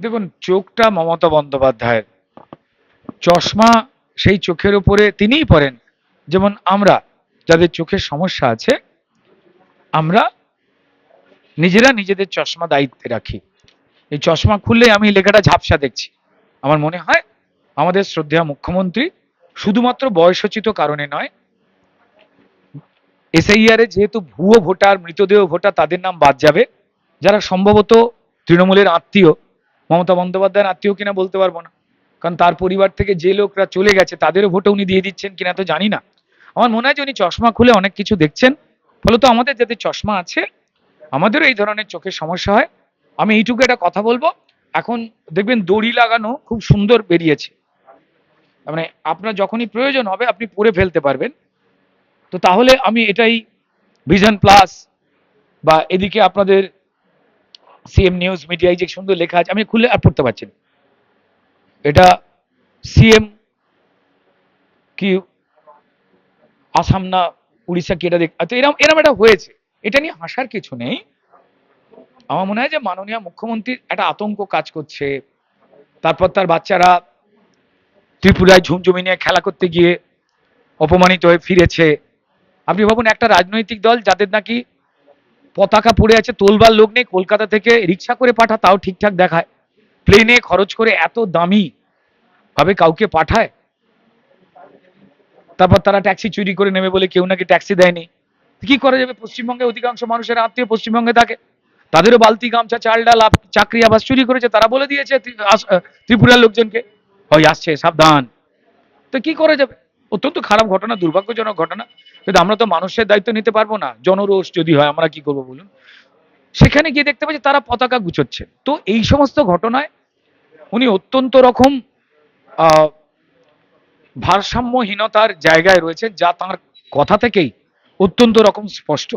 দেখুন, চোখটা মমতা বন্দ্যোপাধ্যায়ের। চশমা সেই চোখের উপরে তিনিই পরেন। যেমন আমরা, যাদের চোখের সমস্যা আছে, আমরা নিজেরা নিজেদের চশমা দায়িত্বে রাখি। এই চশমা খুললে আমি লেখাটা ঝাপসা দেখছি। আমার মনে হয় আমাদের শ্রদ্ধেয় মুখ্যমন্ত্রী শুধুমাত্র বয়সোচিত কারণে নয়, এসআইআর যেহেতু ভুয়ো ভোটার, মৃতদেহ ভোটার, তাদের নাম বাদ যাবে। যারা সম্ভবত তৃণমূলের আত্মীয় মমতা বন্দ্যোপাধ্যায়ের আত্মীয় কিনা বলতে পারব না। কারণ তার পরিবার থেকে যে লোকরা চলে গেছে, তাদেরও ভোটে উনি দিয়ে দিচ্ছেন কিনা তো জানি না। আমার মনে হয় যে উনি চশমা খুলে অনেক কিছু দেখছেন। ফলত আমাদের যাদের চশমা আছে, আমাদেরও এই ধরনের চোখের সমস্যা হয়। আমি এইটুকু একটা কথা বলব। এখন দেখবেন দড়ি লাগানো খুব সুন্দর বেরিয়েছে। মানে আপনার যখনই প্রয়োজন হবে, আপনি পরে ফেলতে পারবেন। তো তাহলে আমি এটাই ভিশন প্লাস বা এদিকে আপনাদের সিএম নিউজ মিডিয়ায় যে সুন্দর লেখা আছে, আমি খুলে আর পড়তে পারছি না। এটা সিএম কি, আসাম না উড়িষ্যা কি এটা দেখ আচ্ছা এরম এরম একটা হয়েছে। এটা নিয়ে হাসার কিছু নেই। আমার মনে হয় যে মাননীয় মুখ্যমন্ত্রীর একটা আতঙ্ক কাজ করছে। তারপর তার বাচ্চারা ত্রিপুরায় ঝুমঝুমি নিয়ে খেলা করতে গিয়ে অপমানিত হয়ে ফিরেছে। আপনি ভাবুন, একটা রাজনৈতিক দল যাদের নাকি পতাকা পড়ে আছে, তোলবার লোক নেই, কলকাতা থেকে রিক্সা করে পাঠা, তাও ঠিকঠাক দেখায়। প্লেনে খরচ করে এত দামি ভাবে কাউকে পাঠায়? তারপর তারা ট্যাক্সি চুরি করে নেবে বলে কেউ নাকি ট্যাক্সি দেয়নি। কি করা যাবে? পশ্চিমবঙ্গে অধিকাংশ মানুষের আত্মীয় পশ্চিমবঙ্গে থাকে। তাদেরও বালতি, গামছা, চাল, ডাল চাকরি, আবাস চুরি করেছে, তারা বলে দিয়েছে ত্রিপুরার লোকজনকে। ওই আসছে, সাবধান। তো কি করা যাবে? অত্যন্ত খারাপ ঘটনা, দুর্ভাগ্যজনক ঘটনা। কিন্তু আমরা তো মানুষের দায়িত্ব নিতে পারব না। জনরোষ যদি হয়, আমরা কি করব বলুন? সেখানে গিয়ে দেখতে পাচ্ছি তারা পতাকা গুছোচ্ছে তো এই সমস্ত ঘটনায় উনি অত্যন্ত রকম ভারসাম্যহীনতার জায়গায় রয়েছে যা তার কথা থেকেই অত্যন্ত রকম স্পষ্ট।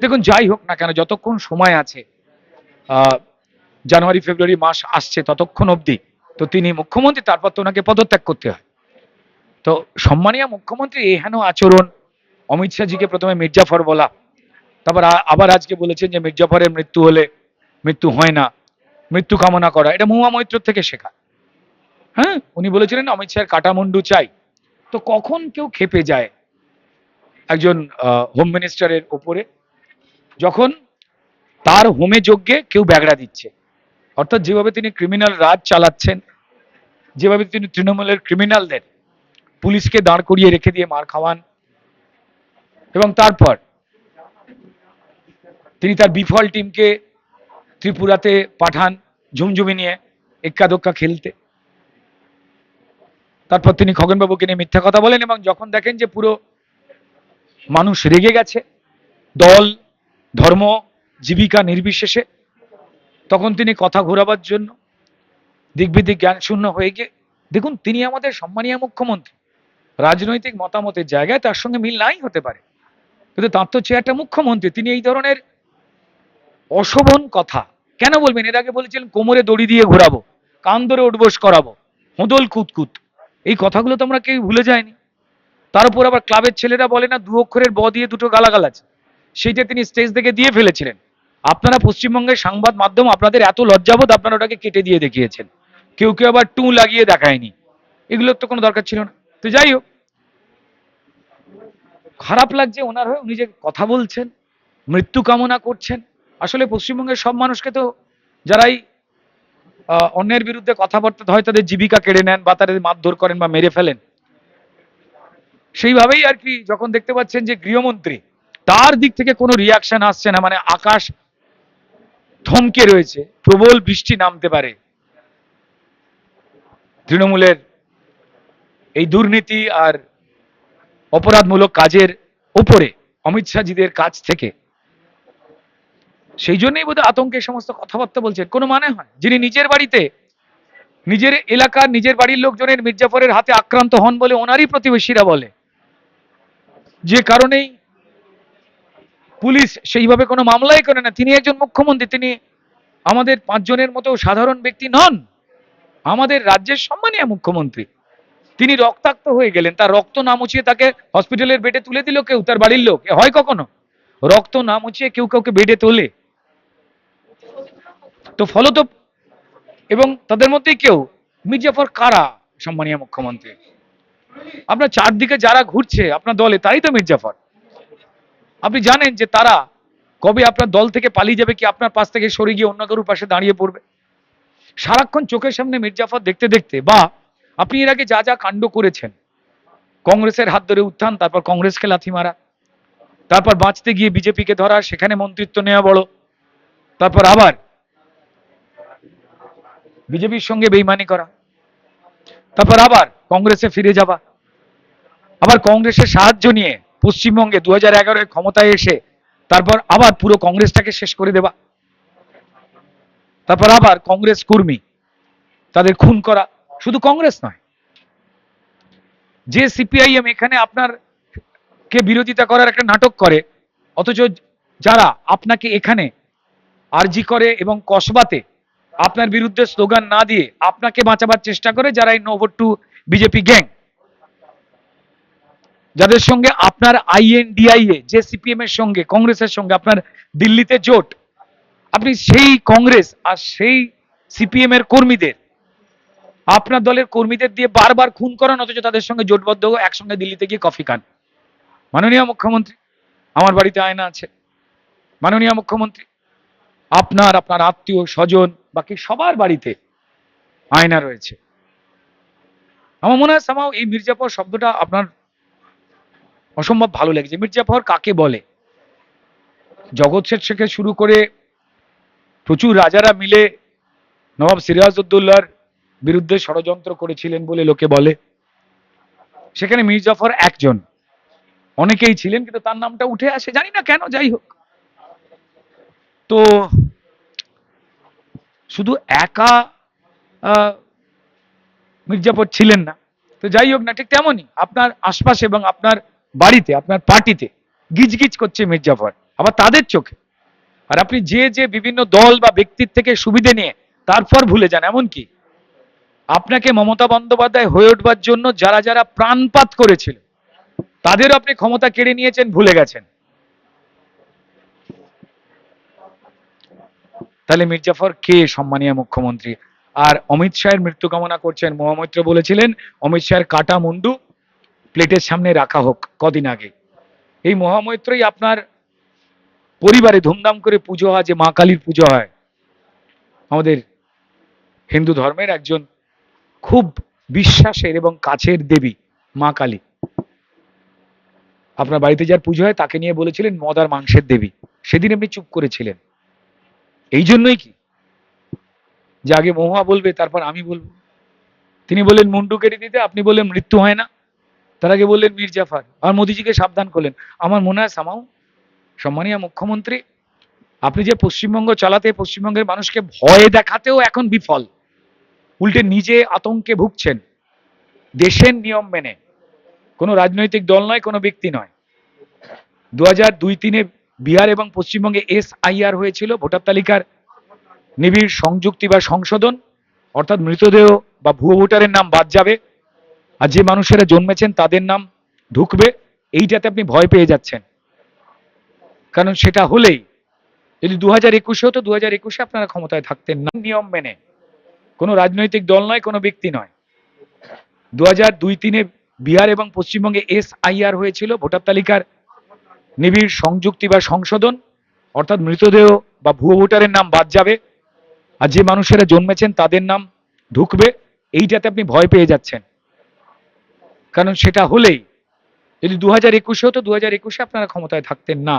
দেখুন, যাই হোক না কেন, যতক্ষণ সময় আছে জানুয়ারি, ফেব্রুয়ারি মাস আসছে ততক্ষণ অবধি তো তিনি মুখ্যমন্ত্রী, তারপর তো ওনাকে পদত্যাগ করতে হয়। তো সম্মানীয় মুখ্যমন্ত্রী এই হেন আচরণ অমিত শাহজিকে প্রথমে মির্জাফর বলা। তারপর আবার আজকে বলেছেন যে মির্জাফরের মৃত্যু হলে মৃত্যু হয় না। মৃত্যু কামনা করা। এটা মহুয়া মৈত্র থেকে শেখা। হ্যাঁ? উনি বলেছিলেন, অমিত শাহের কাটামুন্ডু চাই। তো কখন কেউ খেপে যায় একজন হোম মিনিস্টারের ওপরে? যখন তার হোমে যজ্ঞে কেউ ব্যাগড়া দিচ্ছে। অর্থাৎ যেভাবে তিনি ক্রিমিনাল রাজ চালাচ্ছেন, যেভাবে তিনি তৃণমূলের ক্রিমিনালদের পুলিশকে দাঁড় করিয়ে রেখে দিয়ে মার খাওয়ান এবং তারপর তিনি তার বিফল টিমকে ত্রিপুরাতে পাঠান ঝুমঝুমি নিয়ে এক্কা খেলতে। তারপর তিনি খগনবাবুকে নিয়ে মিথ্যা কথা বলেন এবং যখন দেখেন যে পুরো মানুষ রেগে গেছে, দল, ধর্ম, জীবিকা নির্বিশেষে, তখন তিনি কথা ঘোরাবার জন্য দিকবিদিক জ্ঞান শূন্য হয়ে গিয়ে, দেখুন তিনি আমাদের সম্মানীয় মুখ্যমন্ত্রী, রাজনৈতিক মতামতের জায়গায় তার সঙ্গে মিল নাই হতে পারে। কিন্তু তার তো চেয়ারটা মুখ্যমন্ত্রী, তিনি এই ধরনের অশোভন কথা কেন বলবেন? এর আগে বলেছিলেন, কোমরে দড়ি দিয়ে ঘোরাবো, কান ধরে উঠবোস করাবো, হোদল কুতকুত। এই কথাগুলো তো আমরা কেউ ভুলে যায়নি। তার উপর আবার ক্লাবের ছেলেরা বলে না, দু অক্ষরের ব দিয়ে দুটো গালাগাল আছে। সেইটা তিনি স্টেজ থেকে দিয়ে ফেলেছিলেন। আপনারা পশ্চিমবঙ্গের সংবাদ মাধ্যম, আপনাদের এত লজ্জাবোধ, আপনারা ওটাকে কেটে দিয়ে দেখিয়েছেন। কেউ কেউ আবার টু লাগিয়ে দেখায়নি। এগুলোর তো কোনো দরকার ছিল না। তো যাই হোক খারাপ লাগছে ওনার হয়ে, উনি যে কথা বলছেন, মৃত্যু কামনা করছেন। আসলে পশ্চিমবঙ্গের সব মানুষকে তো যারাই অন্যের বিরুদ্ধে কথাবার্তা হয়, তাদের জীবিকা কেড়ে নেন বা তাদের মারধর করেন বা মেরে ফেলেন। সেইভাবেই আর কি যখন দেখতে পাচ্ছেন যে গৃহমন্ত্রী, তার দিক থেকে কোনো রিয়াকশন আসছে না মানে আকাশ থমকে রয়েছে, প্রবল বৃষ্টি নামতে পারে। তৃণমূলের এই দুর্নীতি আর অপরাধমূলক কাজের উপরে অমিত শাহজিদের কাছ থেকে। সেই জন্যই বোধহয় আতঙ্কের সমস্ত কথাবার্তা বলছেন কোনো মানে হয়? যিনি নিজের বাড়িতে, নিজের এলাকার নিজের বাড়ির লোকজনের মির্জাফরের হাতে আক্রান্ত হন বলে ওনারই প্রতিবেশীরা বলে। যে কারণেই পুলিশ সেইভাবে কোনো মামলাই করে না। তিনি একজন মুখ্যমন্ত্রী, তিনি আমাদের পাঁচজনের মতো সাধারণ ব্যক্তি নন। আমাদের রাজ্যের সম্মানীয় মুখ্যমন্ত্রী। তিনি রক্তাক্ত হয়ে গেলেন। তার রক্ত না মুছিয়ে তাকে হসপিটালের বেডে তুলে দিল কেউ, তার বাড়ির লোক। হয় কখনো? রক্ত না মুছিয়ে কেউ কাউকে বেডে তোলে? তো ফলত এবং তাদের মধ্যেই কেউ? মির্জাফর কারা, সম্মানীয় মুখ্যমন্ত্রী? আপনার চারদিকে যারা ঘুরছে আপনার দলে তাই তো মির্জাফর। আপনি জানেন যে তারা কবে আপনার দল থেকে পালিয়ে যাবে কি আপনার পাশ থেকে সরে গিয়ে অন্য কারোর পাশে দাঁড়িয়ে পড়বে? সারাক্ষণ চোখের সামনে মির্জাফর দেখতে দেখতে বা আপনি এর আগে যা যা কাণ্ড করেছেন, কংগ্রেসের হাত ধরে উত্থান, তারপর কংগ্রেসকে লাথি মারা, তারপর বাঁচতে গিয়ে বিজেপিকে ধরা, সেখানে মন্ত্রিত্ব নেওয়া বড় তারপর আবার বিজেপির সঙ্গে বেইমানি করা, তারপর আবার কংগ্রেসে ফিরে যাবা আবার কংগ্রেসের সাহায্য নিয়ে পশ্চিমবঙ্গে দু হাজার ক্ষমতায় এসে তারপর আবার পুরো কংগ্রেসটাকে শেষ করে দেবা তারপর আবার কংগ্রেস কর্মী তাদের খুন করা শুধু কংগ্রেস নয়, যে সিপিআইএম এখানে আপনার কে বিরোধিতা করার একটা নাটক করে, অথচ যারা আপনাকে এখানে আরজি করে এবং কসবাতে আপনার বিরুদ্ধে স্লোগান না দিয়ে আপনাকে বাঁচাবার চেষ্টা করে যারা এই নোভোট টু বিজেপি গ্যাং, যাদের সঙ্গে আপনার আইএনডিআইএ যে সিপিএম এর সঙ্গে, কংগ্রেসের সঙ্গে আপনার দিল্লিতে জোট, আপনি সেই কংগ্রেস আর সেই সিপিএম এর কর্মীদের আপনার দলের কর্মীদের দিয়ে বারবার খুন করান, অথচ তাদের সঙ্গে জোটবদ্ধ একসঙ্গে দিল্লিতে গিয়ে কফি খান। মাননীয় মুখ্যমন্ত্রী, আমার বাড়িতে আয়না আছে। মাননীয় মুখ্যমন্ত্রী, আপনার আপনার আত্মীয়, স্বজন, বাকি সবার বাড়িতে আয়না রয়েছে। আমার মনে হয় সামাও এই মির্জাফর শব্দটা আপনার অসম্ভব ভালো লেগেছে। মির্জাফর কাকে বলে? জগৎ শেঠ শুরু করে প্রচুর রাজারা মিলে নবাব সিরাজউদ্দৌলার বিরুদ্ধে ষড়যন্ত্র করেছিলেন বলে লোকে বলে। সেখানে মির্জাফর একজন। অনেকেই ছিলেন, কিন্তু তার নামটা উঠে আসে, জানি না কেন, যাই হোক। তো শুধু একা মির্জাফর ছিলেন না। তো যাই হোক না, ঠিক তেমনই আপনার আশপাশে এবং আপনার বাড়িতে, আপনার পার্টিতে গিজগিজ করছে মির্জাফর, আবার তাদের চোখে। আর আপনি যে যে বিভিন্ন দল বা ব্যক্তির থেকে সুবিধে নিয়ে তারপর ভুলে যান এমন কি আপনাকে মমতা বন্দ্যোপাধ্যায় হয়ে উঠবার জন্য যারা যারা প্রাণপাত করেছিল, তাদেরও আপনি ক্ষমতা কেড়ে নিয়েছেন, ভুলে গেছেন। তাহলে মির্জাফর কে সম্মানীয় মুখ্যমন্ত্রী? আর অমিত শাহের মৃত্যু কামনা করছেন মহামৈত্র বলেছিলেন, অমিত শাহের কাটা মুন্ডু প্লেটের সামনে রাখা হোক কদিন আগে। এই মহামৈত্রই আপনার পরিবারে ধুমধাম করে পুজো হয়, যে মা কালীর পুজো হয়। আমাদের হিন্দু ধর্মের একজন খুব বিশ্বাসের এবং কাছের দেবী, মা কালী। আপনার বাড়িতে যার পুজো হয়, তাকে নিয়ে বলেছিলেন মদ আর মাংসের দেবী। সেদিন আপনি চুপ করেছিলেন। এই জন্যই কি? যে আগে মহুয়া বলবে, তারপর আমি বলব। তিনি বললেন, মুন্ডু কেটে দিতে, আপনি বললেন, মৃত্যু হয় না। তার আগে বললেন মীর জাফর আর মোদিজিকে সাবধান করলেন। আমার মনে হয়, সামাও, সম্মানীয় মুখ্যমন্ত্রী, আপনি যে পশ্চিমবঙ্গ চালাতে, পশ্চিমবঙ্গের মানুষকে ভয় দেখাতেও এখন বিফল। উল্টে নিজে আতঙ্কে ভুগছেন। দেশের নিয়ম মেনে। কোনো রাজনৈতিক দল নয়, কোনো ব্যক্তি নয়। দু হাজার দুই তিনে বিহার এবং পশ্চিমবঙ্গে এস আইআর হয়েছিল, ভোটার তালিকার নিবিড় সংযুক্তি বা সংশোধন, অর্থাৎ মৃতদেহ বা ভুয়ো ভোটারের নাম বাদ যাবে। আর যে মানুষেরা জন্মেছেন তাদের নাম ঢুকবে। এইটাতে আপনি ভয় পেয়ে যাচ্ছেন। কারণ সেটা হলেই যদি দু হাজার একুশে হতো দু হাজার একুশে আপনারা ক্ষমতায় থাকতেন না। নিয়ম মেনে। কোনো রাজনৈতিক দল নয়, কোনো ব্যক্তি নয়। দু হাজার দুই তিনে বিহার এবং পশ্চিমবঙ্গে এস আইআর হয়েছিল, ভোটার তালিকার নিবিড় সংযুক্তি বা সংশোধন, অর্থাৎ মৃতদেহ বা ভুয়ো ভোটারের নাম বাদ যাবে। আর যে মানুষেরা জন্মেছেন তাদের নাম ঢুকবে। এইটাতে আপনি ভয় পেয়ে যাচ্ছেন। কারণ সেটা হলেই, যদি দু হাজার একুশে হতো দু হাজার একুশে আপনারা ক্ষমতায় থাকতেন না।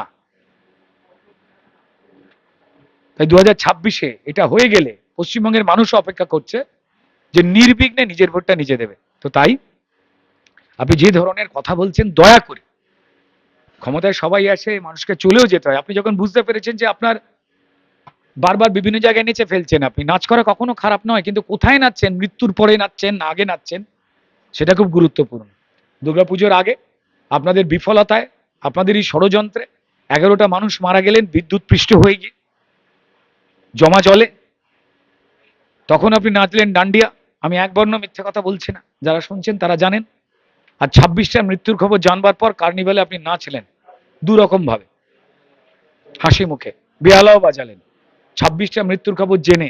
তাই দু হাজার ছাব্বিশে এটা হয়ে গেলে পশ্চিমবঙ্গের মানুষ অপেক্ষা করছে যে নির্বিঘ্নে নিজের ভোটটা নিজে দেবে। তো তাই আপনি যে ধরনের কথা বলছেন, দয়া করে। ক্ষমতায় সবাই আসে মানুষকে চলেও যেতে হয়। আপনি যখন বুঝতে পেরেছেন যে আপনার বারবার বিভিন্ন জায়গায় নেচে ফেলছেন আপনি, নাচ করা কখনো খারাপ নয়, কিন্তু কোথায় নাচছেন, মৃত্যুর পরে নাচছেন না আগে নাচছেন, সেটা খুব গুরুত্বপূর্ণ। দুর্গাপুজোর আগে আপনাদের বিফলতায়, আপনাদের এই ষড়যন্ত্রে এগারোটা মানুষ মারা গেলেন বিদ্যুৎ পৃষ্ঠ হয়ে গিয়ে, জমা জলে। তখন আপনি নাচলেন ডান্ডিয়া। আমি এক বর্ণ মিথ্যে কথা বলছি না। যারা শুনছেন তারা জানেন। আর ছাব্বিশটা মৃত্যুর খবর জানবার পর কার্নিভালে আপনি নাচলেন দু ভাবে হাসি মুখে। বেহালাও বাজালেন। ছাব্বিশটা মৃত্যুর খবর জেনে।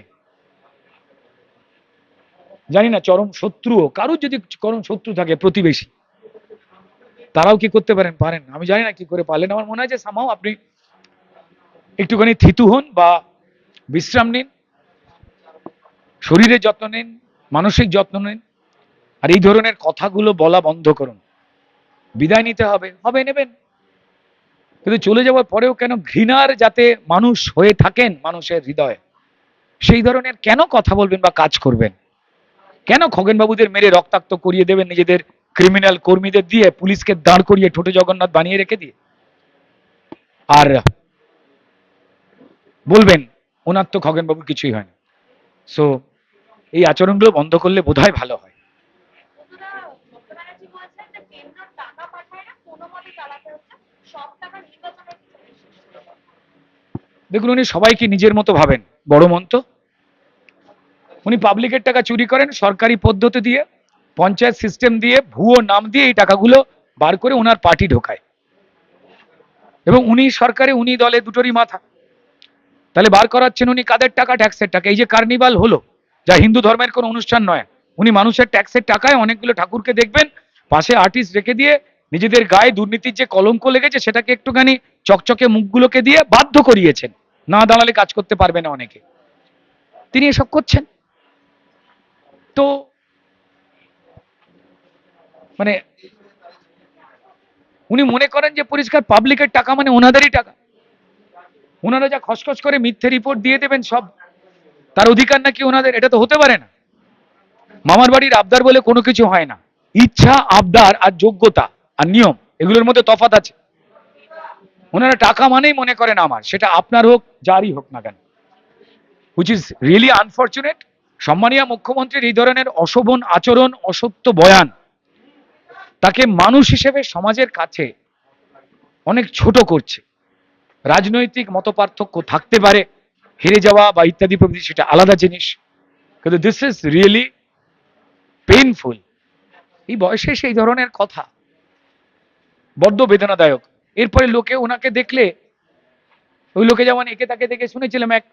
জানি না, চরম শত্রুও। কারোর যদি চরম শত্রু থাকে, প্রতিবেশী। তারাও কি করতে পারেন? পারেন আমি জানি না কি করে পারলেন। আমার মনে হয় যে সামাও আপনি একটুখানি থিতু হন বা বিশ্রাম নিন। শরীরের যত্ন নিন, মানসিক যত্ন নিন, আর এই ধরনের কথাগুলো বলা বন্ধ করুন। বিদায় নিতে হবে হবে, নেবেন। কিন্তু চলে যাওয়ার পরেও কেন ঘৃণার যাতে মানুষ হয়ে থাকেন মানুষের হৃদয়ে, সেই ধরনের কেন কথা বলবেন বা কাজ করবেন? কেন খগেনবাবুদের মেরে রক্তাক্ত করিয়ে দেবেন নিজেদের ক্রিমিনাল কর্মীদের দিয়ে, পুলিশকে দাঁড় করিয়ে ঠোঁটে জগন্নাথ বানিয়ে রেখে দিয়ে? আর বলবেন, ওনার তো খগেনবাবুর কিছুই হয়নি। সো এই আচরণগুলো বন্ধ করলে ভালো হয়। বন্ধুরা মমতা ব্যানার্জি বলছেন যে কেন্দ্র টাকা পাঠায় না কোনো মতে চালাতে হচ্ছে সব টাকা নির্বাচনের পিছনে শেষ। দেখুন, উনি সবাইকে নিজের মতো ভাবেন। বড় মন তো উনি পাবলিকের টাকা চুরি করেন, সরকারি পদ্ধতি দিয়ে, পঞ্চায়েত সিস্টেম দিয়ে, ভুয়ো নাম দিয়ে এই টাকাগুলো বার করে ওনার পার্টি ঢোকায়। এবং উনি সরকারে, উনি দলে দুটোরই মাথা। তাহলে বার করাচ্ছেন উনি কাদের টাকা? ট্যাক্সের টাকা। এই যে কার্নিভাল হলো, যা হিন্দু ধর্মের কোনো অনুষ্ঠান নয়, উনি মানুষের ট্যাক্সের টাকায় অনেকগুলো ঠাকুরকে দেখবেন, পাশে আর্টিস্ট রেখে দিয়ে নিজেদের গায়ে দুর্নীতির যে কলঙ্ক লেগেছে, সেটাকে একটুখানি চকচকে মুখগুলোকে দিয়ে বাধ্য করিয়েছেন। না দাঁড়ালে কাজ করতে পারবে না অনেকে। তিনি এসব করছেন। তো মানে উনি মনে করেন যে পরিষ্কার পাবলিকের টাকা মানে ওনাদেরই টাকা। ওনারা যা খসখস করে মিথ্যে রিপোর্ট দিয়ে দেবেন সব, তার অধিকার নাকি ওনাদের? এটা তো হতে পারে না। মামার বাড়ির আবদার বলে কোনো কিছু হয় না। ইচ্ছা, আবদার আর যোগ্যতা আর নিয়ম, এগুলোর মধ্যে তফাৎ আছে। ওনারা টাকা মানেই মনে করেন আমার, সেটা আপনার হোক, যারই হোক না কেন। হুইচ ইজ রিয়েলি আনফর্চুনেট সম্মানীয় মুখ্যমন্ত্রীর এই ধরনের অশোভন আচরণ, অসত্য বয়ান, তাকে মানুষ হিসেবে সমাজের কাছে অনেক ছোট করছে। রাজনৈতিক মতপার্থক্য থাকতে পারে, হেরে যাওয়া বা ইত্যাদি প্রভৃতি সেটা আলাদা জিনিস। কিন্তু দিস ইজ রিয়েলি পেইনফুল এই বয়সে সেই ধরনের কথা। বড্ড বেদনাদায়ক। এরপরে লোকে ওনাকে দেখলে, ওই লোকে যেমন একে তাকে দেখে শুনেছিলাম এক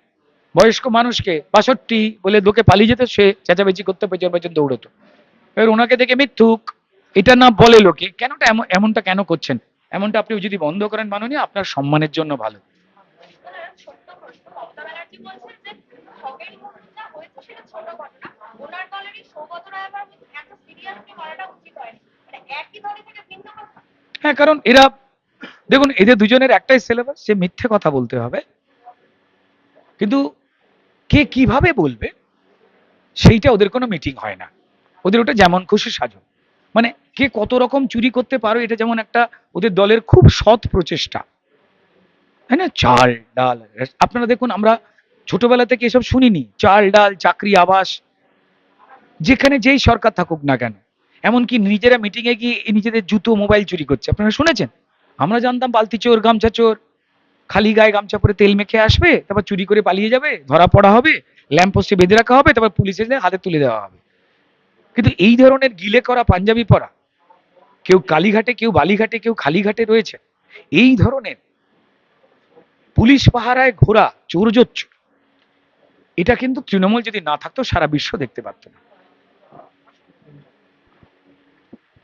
বয়স্ক মানুষকে, বাষট্টি বলে লোকে পালিয়ে যেত, সে চেঁচামেচি করতে, পেছন পেছন দৌড়তো। এবার ওনাকে দেখে মিথ্যুক। এটা না বলে লোকে, কেনটা এমন এমনটা কেন করছেন? এমনটা আপনি যদি বন্ধ করেন মাননীয়, আপনার সম্মানের জন্য ভালো। হ্যাঁ কারণ এরা, দেখুন, এদের দুজনের একটাই সিলেবাস যে মিথ্যে কথা বলতে হবে। কিন্তু কে কীভাবে বলবে, সেইটা ওদের কোনো মিটিং হয় না। ওদের ওটা যেমন খুশি সাজো। মানে কে কত রকম চুরি করতে পারো, এটা যেমন একটা ওদের দলের খুব সৎ প্রচেষ্টা। তাই না? চাল, ডাল আপনারা দেখুন, আমরা ছোটবেলা থেকে এসব শুনিনি। চাল, ডাল, চাকরি, আবাস, যেখানে যেই সরকার থাকুক না কেন। এমনকি নিজেরা মিটিংয়ে গিয়ে নিজেদের জুতো মোবাইল চুরি করছে। আপনারা শুনেছেন? আমরা জানতাম, বালতি চোর, গামছা চোর। খালি গায়ে গামছা পরে তেল মেখে আসবে, তারপর চুরি করে পালিয়ে যাবে, ধরা পড়া হবে, ল্যাম্পপোস্টে বেঁধে রাখা হবে, তারপর পুলিশ এসে হাতে তুলে দেওয়া হবে। কিন্তু এই ধরনের গিলে করা পাঞ্জাবি পরা, কেউ কালীঘাটে, কেউ বালিঘাটে, কেউ খালিঘাটে রয়েছে, এই ধরনের পুলিশ পাহারায় ঘোরা চোর এটা কিন্তু তৃণমূল যদি না থাকতো সারা বিশ্ব দেখতে পারতো না।